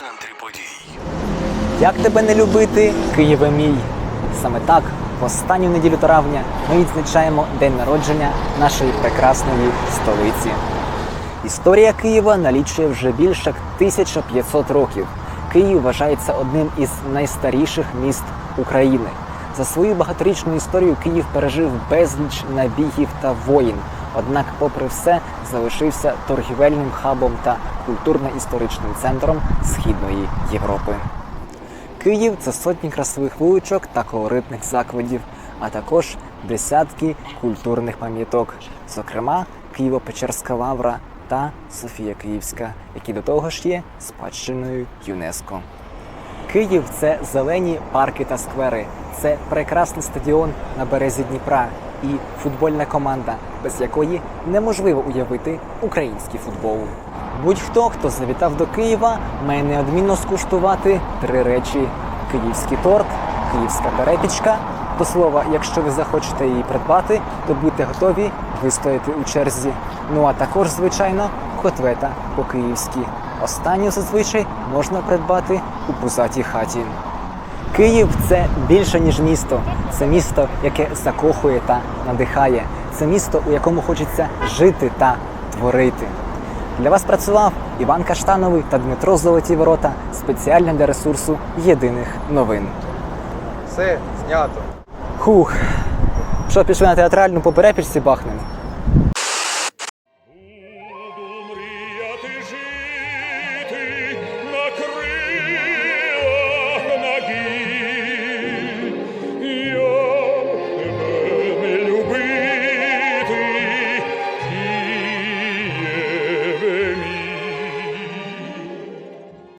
центрі подій. Як тебе не любити, Києве мій? Саме так, в останню неділю травня ми відзначаємо день народження нашої прекрасної столиці. Історія Києва налічує вже більше як 1500 років. Київ вважається одним із найстаріших міст України. За свою багаторічну історію Київ пережив безліч набігів та воїн. Однак, попри все, залишився торгівельним хабом та культурно-історичним центром Східної Європи. Київ це сотні красивих вуличок та колоритних закладів, а також десятки культурних пам'яток, зокрема Києво-Печерська лавра та Софія Київська, які до того ж є спадщиною ЮНЕСКО. Київ це зелені парки та сквери, це прекрасний стадіон на березі Дніпра і футбольна команда, без якої неможливо уявити український футбол. Будь-хто, хто завітав до Києва, має неодмінно скуштувати три речі: київський торт, київська перепічка. До слова, якщо ви захочете її придбати, то будьте готові вистояти у черзі. Ну а також, звичайно, котлета по-київськи. Останню зазвичай можна придбати у пузатій хаті. Київ це більше ніж місто. Це місто, яке закохує та надихає. Це місто, у якому хочеться жити та творити. Для вас працював Іван Каштановий та Дмитро Золоті Ворота спеціально для ресурсу єдиних новин. Все, знято. Хух. Що, пішли на театральну по перепічці бахнемо?